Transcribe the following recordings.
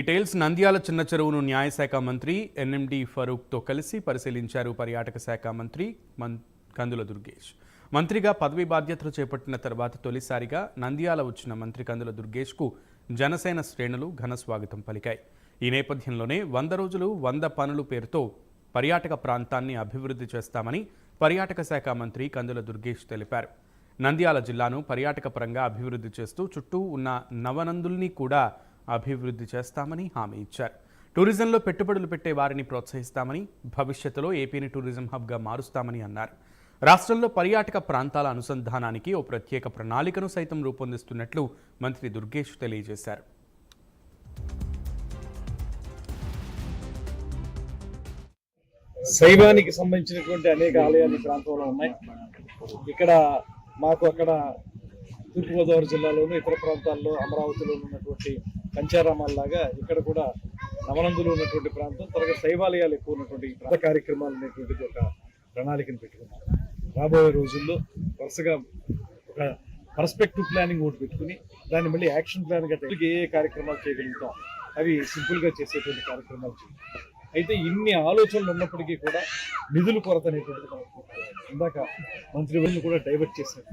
Details Nandyal చిన్న చెరువును న్యాయశాఖ మంత్రి ఎన్ఎండి ఫరూక్తో కలిసి పరిశీలించారు పర్యాటక శాఖ మంత్రి మన్ కందుల దుర్గేష్. మంత్రిగా పదవి బాధ్యతలు చేపట్టిన తర్వాత తొలిసారిగా నంద్యాల వచ్చిన మంత్రి కందుల దుర్గేష్కు జనసేన శ్రేణులు ఘన స్వాగతం పలికాయి. ఈ నేపథ్యంలోనే వంద రోజులు వంద పనులు పేరుతో పర్యాటక ప్రాంతాన్ని అభివృద్ధి చేస్తామని పర్యాటక శాఖ మంత్రి కందుల దుర్గేష్ తెలిపారు. నంద్యాల జిల్లాను పర్యాటక పరంగా అభివృద్ధి చేస్తూ చుట్టూ ఉన్న నవనందుల్ని కూడా అభివృద్ధి చేస్తామని హామీ ఇచ్చారు. టూరిజంలో పెట్టుబడులు పెట్టే వారిని ప్రోత్సహిస్తామని భవిష్యత్తులో ఏపీని టూరిజం హబ్గా మారుస్తామని అన్నారు. రాష్ట్రంలో పర్యాటక ప్రాంతాల అనుసంధానానికి ఓ ప్రత్యేక ప్రణాళికను సైతం రూపొందిస్తున్నట్లు మంత్రి దుర్గేష్ తెలియజేశారు. శైవానికి సంబంధించినటువంటి అనేక ఆలయాలు ఈ ప్రాంతంలో ఉన్నాయి. ఇక్కడ మాకు అక్కడ తూర్పుగోదావరి జిల్లాలోను ఇతర ప్రాంతాల్లో అమరావతిలో ఉన్నటువంటి కంచారామాల్లాగా ఇక్కడ కూడా నవనందులు ఉన్నటువంటి ప్రాంతం త్వరగా శైవాలయాలు ఎక్కువ ఉన్నటువంటి ఈ ప్రాంత కార్యక్రమాలు అనేటువంటిది ఒక ప్రణాళికను పెట్టుకున్నాం రాబోయే రోజుల్లో వరుసగా ఒక పర్స్పెక్టివ్ ప్లానింగ్ ఒకటి పెట్టుకుని దాన్ని మళ్ళీ యాక్షన్ ప్లాన్గా ఏ ఏ కార్యక్రమాలు చేయగలుగుతాం అవి సింపుల్గా చేసేటువంటి కార్యక్రమాలు చేయాలి అయితే ఇన్ని ఆలోచనలు ఉన్నప్పటికీ కూడా నిధుల కొరత అనేటువంటిది మనకు ఇందాక మంత్రివర్యులు కూడా డైవర్ట్ చేశారు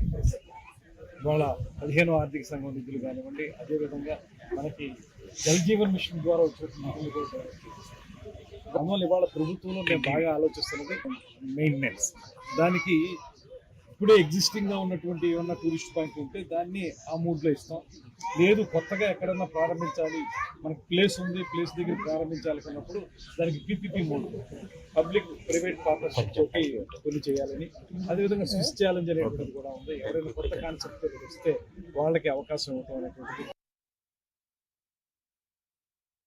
ఇవాళ పదిహేను ఆర్థిక సంఘం నిధులు కానివ్వండి అదేవిధంగా మనకి జల్ జీవన్ మిషన్ ద్వారా వచ్చిన నిధులు కూడా డైవర్ట్ అందువల్ల ఇవాళ ప్రభుత్వంలో మేము బాగా ఆలోచిస్తున్నది మెయింటెనెన్స్ దానికి ఇప్పుడే ఎగ్జిస్టింగ్గా ఉన్నటువంటి ఏమన్నా టూరిస్ట్ పాయింట్ ఉంటే దాన్ని ఆ మూడ్లో ఇస్తాం. లేదు కొత్తగా ఎక్కడన్నా ప్రారంభించాలి మనకి ప్లేస్ ఉంది ప్లేస్ దగ్గర ప్రారంభించాలనుకున్నప్పుడు దానికి PPP mode public private partnership తోటి కొన్ని చేయాలని. అదేవిధంగా స్విచ్ ఛాలెంజ్ అనేటువంటిది కూడా ఉంది. ఎవరైనా కొత్త కాన్సెప్ట్ వస్తే వాళ్ళకి అవకాశం ఇవ్వడం అనేటువంటిది